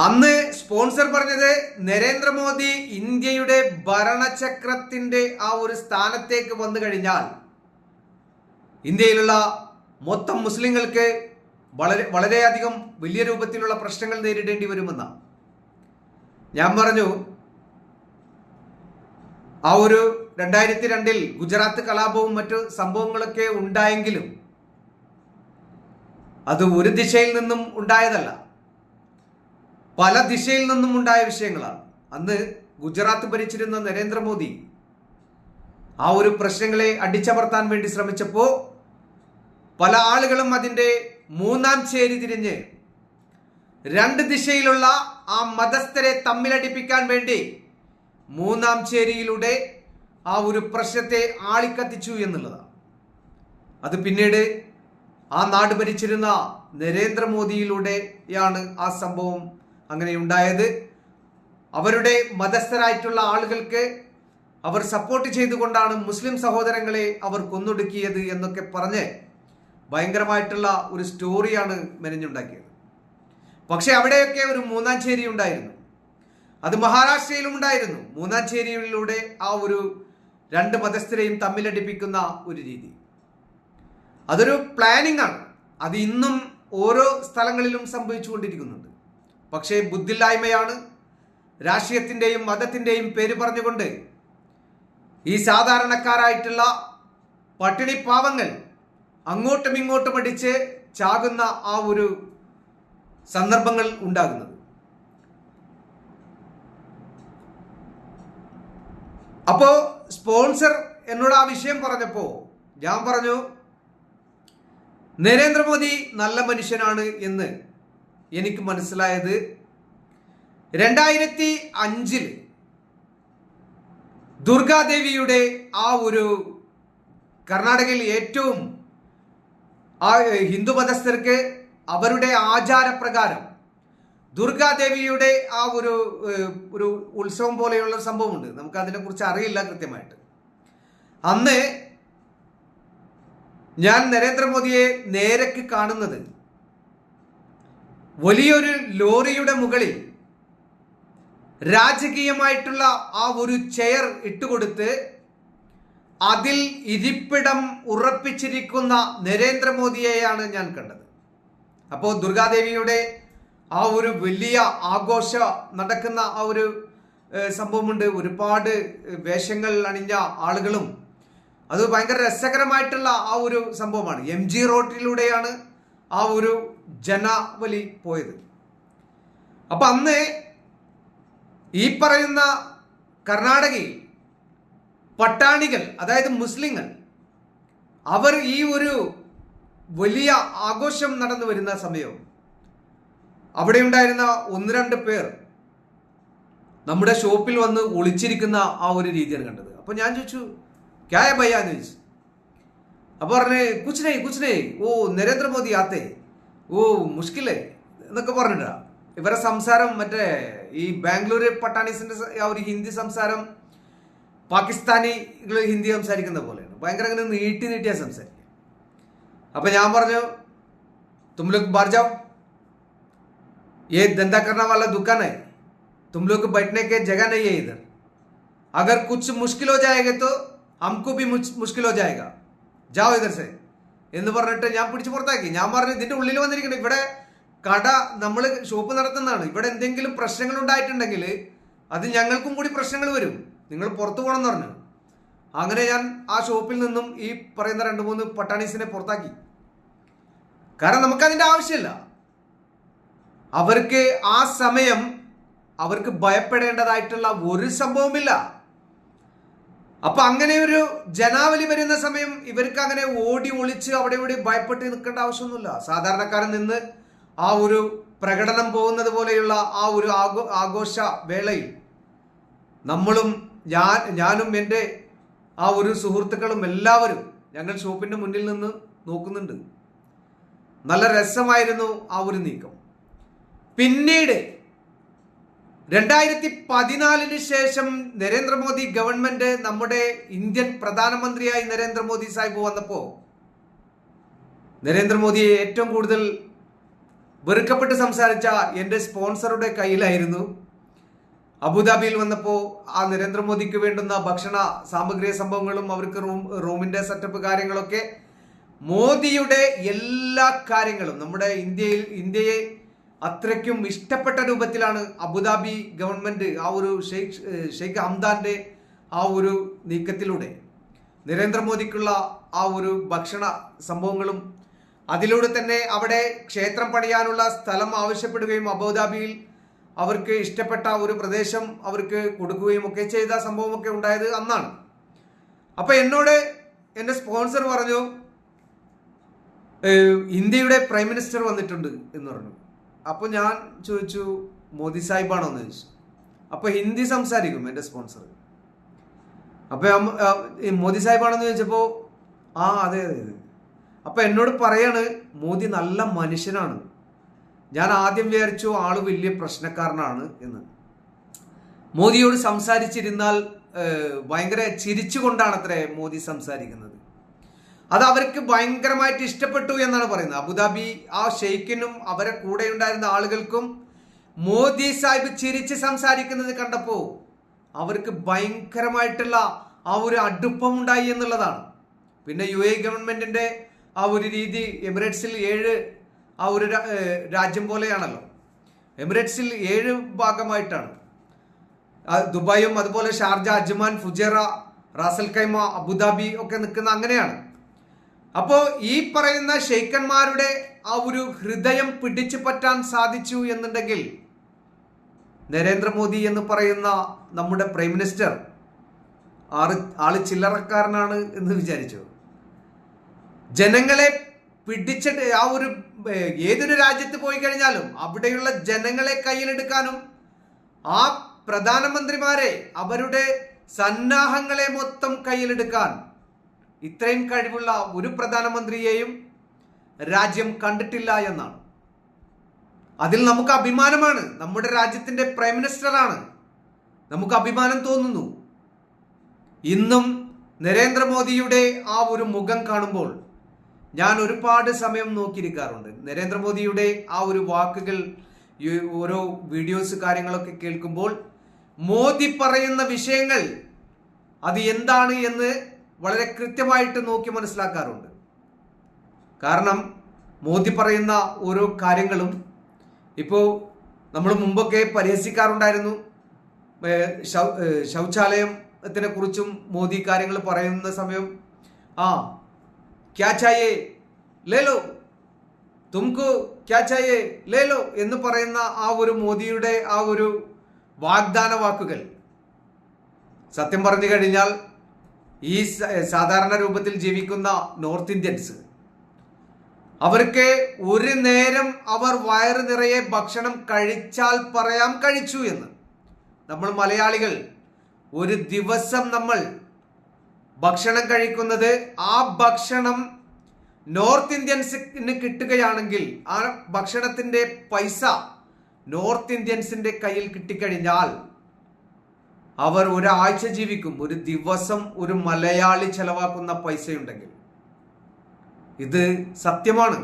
അന്ന് സ്പോൺസർ പറഞ്ഞത് നരേന്ദ്രമോദി ഇന്ത്യയുടെ ഭരണചക്രത്തിന്റെ ആ ഒരു സ്ഥാനത്തേക്ക് വന്നു കഴിഞ്ഞാൽ ഇന്ത്യയിലുള്ള മൊത്തം മുസ്ലിങ്ങൾക്ക് വളരെ വളരെയധികം വലിയ രൂപത്തിലുള്ള പ്രശ്നങ്ങൾ നേരിടേണ്ടി വരുമെന്ന. ഞാൻ പറഞ്ഞു ആ ഒരു രണ്ടായിരത്തി രണ്ടിൽ ഗുജറാത്ത് കലാപവും മറ്റു സംഭവങ്ങളൊക്കെ ഉണ്ടായെങ്കിലും അത് ഒരു ദിശയിൽ നിന്നും ഉണ്ടായതല്ല. പല ദിശയിൽ നിന്നും ഉണ്ടായ വിഷയങ്ങളാണ്. അന്ന് ഗുജറാത്ത് ഭരിച്ചിരുന്ന നരേന്ദ്രമോദി ആ ഒരു പ്രശ്നങ്ങളെ അടിച്ചമർത്താൻ വേണ്ടി ശ്രമിച്ചപ്പോൾ പല ആളുകളും അതിന്റെ മൂന്നാം ചേരി തിരിഞ്ഞ് രണ്ട് ദിശയിലുള്ള ആ മതസ്ഥരെ തമ്മിലടിപ്പിക്കാൻ വേണ്ടി മൂന്നാം ചേരിയിലൂടെ ആ ഒരു പ്രശ്നത്തെ ആളിക്കത്തിച്ചു എന്നുള്ളതാണ്. അത് പിന്നീട് ആ നാട് ഭരിച്ചിരുന്ന നരേന്ദ്രമോദിയിലൂടെയാണ് ആ സംഭവം അങ്ങനെ ഉണ്ടായത് അവരുടെ മതസ്ഥരായിട്ടുള്ള ആളുകൾക്ക് അവർ സപ്പോർട്ട് ചെയ്തുകൊണ്ടാണ് മുസ്ലിം സഹോദരങ്ങളെ അവർ കൊന്നൊടുക്കിയത് എന്നൊക്കെ പറഞ്ഞ് ഭയങ്കരമായിട്ടുള്ള ഒരു സ്റ്റോറിയാണ് മെനഞ്ഞുണ്ടാക്കിയത്. പക്ഷെ അവിടെയൊക്കെ ഒരു മൂന്നാം ചേരി ഉണ്ടായിരുന്നു. അത് മഹാരാഷ്ട്രയിലും ഉണ്ടായിരുന്നു. മൂന്നാം ചേരിയിലൂടെ ആ ഒരു രണ്ട് മതസ്ഥരെയും തമ്മിലടിപ്പിക്കുന്ന ഒരു രീതി. അതൊരു പ്ലാനിംഗ് ആണ്. അത് ഇന്നും ഓരോ സ്ഥലങ്ങളിലും സംഭവിച്ചുകൊണ്ടിരിക്കുന്നുണ്ട്. പക്ഷേ ബുദ്ധില്ലായ്മയാണ് രാഷ്ട്രീയത്തിന്റെയും മതത്തിന്റെയും പേര് പറഞ്ഞുകൊണ്ട് ഈ സാധാരണക്കാരായിട്ടുള്ള പട്ടിണി പാവങ്ങൾ അങ്ങോട്ടും ഇങ്ങോട്ടും അടിച്ച് ചാകുന്ന ആ ഒരു സന്ദർഭങ്ങൾ ഉണ്ടാകുന്നത്. അപ്പോ സ്പോൺസർ എന്നോട് ആ വിഷയം പറഞ്ഞപ്പോ ഞാൻ പറഞ്ഞു നരേന്ദ്രമോദി നല്ല മനുഷ്യനാണ് എന്ന് എനിക്ക് മനസ്സിലായത് രണ്ടായിരത്തി അഞ്ചിൽ ദുർഗാദേവിയുടെ ആ ഒരു കർണാടകയിൽ ഏറ്റവും ആ ഹിന്ദു മതസ്ഥർക്ക് അവരുടെ ആചാരപ്രകാരം ദുർഗാദേവിയുടെ ആ ഒരു ഒരു ഉത്സവം പോലെയുള്ള സംഭവമുണ്ട്. നമുക്ക് അതിനെക്കുറിച്ച് അറിയില്ല കൃത്യമായിട്ട്. അന്ന് ഞാൻ നരേന്ദ്രമോദിയെ നേരക്ക് കാണുന്നത് വലിയൊരു ലോറിയുടെ മുകളിൽ രാജകീയമായിട്ടുള്ള ആ ഒരു ചെയർ ഇട്ടുകൊടുത്ത് അതിൽ ഇരിപ്പിടം ഉറപ്പിച്ചിരിക്കുന്ന നരേന്ദ്രമോദിയെയാണ് ഞാൻ കണ്ടത്. അപ്പോൾ ദുർഗാദേവിയുടെ ആ ഒരു വലിയ ആഘോഷ നടക്കുന്ന ആ ഒരു സംഭവമുണ്ട്. ഒരുപാട് വേഷങ്ങൾ അണിഞ്ഞ ആളുകളും അത് ഭയങ്കര രസകരമായിട്ടുള്ള ആ ഒരു സംഭവമാണ്. എം ജി റോഡിലൂടെയാണ് ആ ഒരു ജനാവലി പോയത്. അപ്പൊ അന്ന് ഈ പറയുന്ന കർണാടകയിൽ പട്ടാണികൾ അതായത് മുസ്ലിങ്ങൾ അവർ ഈ ഒരു വലിയ ആഘോഷം നടന്നു വരുന്ന സമയവും അവിടെ ഉണ്ടായിരുന്ന ഒന്ന് രണ്ട് പേർ നമ്മുടെ ഷോപ്പിൽ വന്ന് ഒളിച്ചിരിക്കുന്ന ആ ഒരു രീതിയാണ് കണ്ടത്. അപ്പോൾ ഞാൻ ചോദിച്ചു ക്യായ ഭയ്യാന്ന് ചോദിച്ചു. अब कुछ नहीं कुछ नहीं। ओ नरेंद्र मोदी आते ओ मुश्किल पर इवर संसार मे बैंग्लूर पटानी और हिंदी संसार पाकिस्तानी हिंदी संसा भयंकर नीटि नीटिया संसा अब या तुम लोग बाहर जाओ ये धंधा करना वाला दुकान है तुम लोग बैठने के जगह नहीं है इधर अगर कुछ मुश्किल हो जाएगा तो हमको भी मुश्किल हो जाएगा ജാവ് ഇതർ എന്ന് പറഞ്ഞിട്ട് ഞാൻ പിടിച്ച് പുറത്താക്കി. ഞാൻ പറഞ്ഞു ഇതിന്റെ ഉള്ളിൽ വന്നിരിക്കണം ഇവിടെ കട നമ്മൾ ഷോപ്പ് നടത്തുന്നതാണ്. ഇവിടെ എന്തെങ്കിലും പ്രശ്നങ്ങൾ ഉണ്ടായിട്ടുണ്ടെങ്കിൽ അത് ഞങ്ങൾക്കും കൂടി പ്രശ്നങ്ങൾ വരും. നിങ്ങൾ പുറത്തു പോകണം എന്ന് പറഞ്ഞു. അങ്ങനെ ഞാൻ ആ ഷോപ്പിൽ നിന്നും ഈ പറയുന്ന രണ്ട് മൂന്ന് പട്ടാണീസിനെ പുറത്താക്കി. കാരണം നമുക്ക് അതിന്റെ ആവശ്യമില്ല. അവർക്ക് ആ സമയം അവർക്ക് ഭയപ്പെടേണ്ടതായിട്ടുള്ള ഒരു സംഭവമില്ല അപ്പൊ അങ്ങനെ ഒരു ജനാവലി വരുന്ന സമയം ഇവർക്ക് അങ്ങനെ ഓടി ഒളിച്ച് അവിടെ ഇവിടെ ഭയപ്പെട്ട് നിൽക്കേണ്ട ആവശ്യമൊന്നുമില്ല. സാധാരണക്കാരൻ നിന്ന് ആ ഒരു പ്രകടനം പോകുന്നത് പോലെയുള്ള ആ ഒരു ആഘോ ആഘോഷ വേളയിൽ നമ്മളും ഞാൻ ഞാനും എന്റെ ആ ഒരു സുഹൃത്തുക്കളും എല്ലാവരും ഞങ്ങൾ ഷോപ്പിന്റെ മുന്നിൽ നിന്ന് നോക്കുന്നുണ്ട്. നല്ല രസമായിരുന്നു ആ ഒരു നീക്കം. പിന്നീട് രണ്ടായിരത്തി പതിനാലിന് ശേഷം നരേന്ദ്രമോദി ഗവൺമെന്റ് നമ്മുടെ ഇന്ത്യൻ പ്രധാനമന്ത്രിയായി നരേന്ദ്രമോദി സാഹിബ് വന്നപ്പോ നരേന്ദ്രമോദിയെ ഏറ്റവും കൂടുതൽ വെറുക്കപ്പെട്ട് സംസാരിച്ച എന്റെ സ്പോൺസറുടെ കയ്യിലായിരുന്നു. അബുദാബിയിൽ വന്നപ്പോൾ ആ നരേന്ദ്രമോദിക്ക് വേണ്ടുന്ന ഭക്ഷണ സാമഗ്രി സംഭവങ്ങളും അവർക്ക് റൂം റൂമിന്റെ സെറ്റപ്പ് കാര്യങ്ങളൊക്കെ മോദിയുടെ എല്ലാ കാര്യങ്ങളും നമ്മുടെ ഇന്ത്യയിൽ ഇന്ത്യയെ അത്രയ്ക്കും ഇഷ്ടപ്പെട്ട രൂപത്തിലാണ് അബുദാബി ഗവൺമെന്റ് ആ ഒരു ഷെയ്ഖ് ഷെയ്ഖ് ഹംദാന്റെ ആ ഒരു നീക്കത്തിലൂടെ. നരേന്ദ്രമോദിക്കുള്ള ആ ഒരു ഭക്ഷണ സംഭവങ്ങളും അതിലൂടെ തന്നെ അവിടെ ക്ഷേത്രം പണിയാനുള്ള സ്ഥലം ആവശ്യപ്പെടുകയും അബുദാബിയിൽ അവർക്ക് ഇഷ്ടപ്പെട്ട ഒരു പ്രദേശം അവർക്ക് കൊടുക്കുകയും ഒക്കെ ചെയ്ത സംഭവമൊക്കെ ഉണ്ടായത് അന്നാണ്. അപ്പോൾ എന്നോട് എന്റെ സ്പോൺസർ പറഞ്ഞു ഇന്ത്യയുടെ പ്രൈം മിനിസ്റ്റർ വന്നിട്ടുണ്ട് എന്ന് പറഞ്ഞു. അപ്പോൾ ഞാൻ ചോദിച്ചു മോദി സാഹിബാണോ എന്ന് ചോദിച്ചു. അപ്പൊ ഹിന്ദി സംസാരിക്കും എന്റെ സ്പോൺസർ അപ്പൊ അമ്മ- ആ, ഈ മോദി സാഹിബാണെന്ന് ചോദിച്ചപ്പോ ആ അതെ അതെ അതെ. അപ്പൊ എന്നോട് പറയാണ് മോദി നല്ല മനുഷ്യനാണ്. ഞാൻ ആദ്യം വിചാരിച്ചു ആൾ വലിയ പ്രശ്നക്കാരനാണ് എന്ന്. മോദിയോട് സംസാരിച്ചിരുന്നാൽ ഭയങ്കര ചിരിച്ചുകൊണ്ടാണ് അത്രേ മോദി സംസാരിക്കുന്നത്. അത് അവർക്ക് ഭയങ്കരമായിട്ട് ഇഷ്ടപ്പെട്ടു എന്നാണ് പറയുന്നത്. അബുദാബി ആ ഷെയ്ഖിനും അവരെ കൂടെ ഉണ്ടായിരുന്ന ആളുകൾക്കും മോദി സാഹിബ് ചിരിച്ച് സംസാരിക്കുന്നത് കണ്ടപ്പോൾ അവർക്ക് ഭയങ്കരമായിട്ടുള്ള ആ ഒരു അടുപ്പം ഉണ്ടായി എന്നുള്ളതാണ്. പിന്നെ യു എ ഗവൺമെന്റിന്റെ ആ ഒരു രീതി എമിറേറ്റ്സിൽ ഏഴ് ആ ഒരു രാജ്യം പോലെയാണല്ലോ. എമിറേറ്റ്സിൽ ഏഴ് ഭാഗമായിട്ടാണ്. ദുബായും അതുപോലെ Sharjah Ajman Fujairah Ras al Khaimah Abu Dhabi ഒക്കെ നിൽക്കുന്ന അങ്ങനെയാണ്. അപ്പോ ഈ പറയുന്ന ഷെയ്ഖന്മാരുടെ ആ ഒരു ഹൃദയം പിടിച്ചു പറ്റാൻ സാധിച്ചു എന്നുണ്ടെങ്കിൽ നരേന്ദ്രമോദി എന്ന് പറയുന്ന നമ്മുടെ പ്രൈം മിനിസ്റ്റർ ആറ് ആൾ ചില്ലറക്കാരനാണ് എന്ന് വിചാരിച്ചു. ജനങ്ങളെ പിടിച്ചിട്ട് ആ ഒരു ഏതൊരു രാജ്യത്ത് പോയി കഴിഞ്ഞാലും അവിടെയുള്ള ജനങ്ങളെ കയ്യിലെടുക്കാനും ആ പ്രധാനമന്ത്രിമാരെ അവരുടെ സന്നാഹങ്ങളെ മൊത്തം കയ്യിലെടുക്കാൻ ഇത്രയും കഴിവുള്ള ഒരു പ്രധാനമന്ത്രിയെയും രാജ്യം കണ്ടിട്ടില്ല എന്നാണ്. അതിൽ നമുക്ക് അഭിമാനമാണ്. നമ്മുടെ രാജ്യത്തിന്റെ പ്രൈം മിനിസ്റ്ററാണ്. നമുക്ക് അഭിമാനം തോന്നുന്നു. ഇന്നും നരേന്ദ്രമോദിയുടെ ആ ഒരു മുഖം കാണുമ്പോൾ ഞാൻ ഒരുപാട് സമയം നോക്കിയിരിക്കാറുണ്ട്. നരേന്ദ്രമോദിയുടെ ആ ഒരു വാക്കുകൾ ഓരോ വീഡിയോസ് കാര്യങ്ങളൊക്കെ കേൾക്കുമ്പോൾ മോദി പറയുന്ന വിഷയങ്ങൾ അത് എന്താണ് എന്ന് വളരെ കൃത്യമായിട്ട് നോക്കി മനസ്സിലാക്കാറുണ്ട്. കാരണം മോദി പറയുന്ന ഓരോ കാര്യങ്ങളും ഇപ്പോൾ നമ്മൾ മുമ്പൊക്കെ പരിഹസിക്കാറുണ്ടായിരുന്നു. ശൗചാലയത്തിനെ കുറിച്ചും മോദി കാര്യങ്ങൾ പറയുന്ന സമയം ആ ക്യാ ചായേ ലേലോ തുംകു ക്യാ ചായേ ലേലോ എന്ന് പറയുന്ന ആ ഒരു മോദിയുടെ ആ ഒരു വാഗ്ദാന വാക്കുകൾ സത്യം പറഞ്ഞു കഴിഞ്ഞാൽ ഈ സാധാരണ രൂപത്തിൽ ജീവിക്കുന്ന നോർത്ത് ഇന്ത്യൻസ്. അവർക്ക് ഒരു നേരം അവർ വയറ് നിറയെ ഭക്ഷണം കഴിച്ചാൽ പറയാം കഴിച്ചു എന്ന്. നമ്മൾ മലയാളികൾ ഒരു ദിവസം നമ്മൾ ഭക്ഷണം കഴിക്കുന്നത് ആ ഭക്ഷണം നോർത്ത് ഇന്ത്യൻസിന് കിട്ടുകയാണെങ്കിൽ ആ ഭക്ഷണത്തിന്റെ പൈസ നോർത്ത് ഇന്ത്യൻസിന്റെ കയ്യിൽ കിട്ടിക്കഴിഞ്ഞാൽ അവർ ഒരാഴ്ച ജീവിക്കും ഒരു ദിവസം ഒരു മലയാളി ചെലവാക്കുന്ന പൈസയുണ്ടെങ്കിൽ. ഇത് സത്യമാണ്.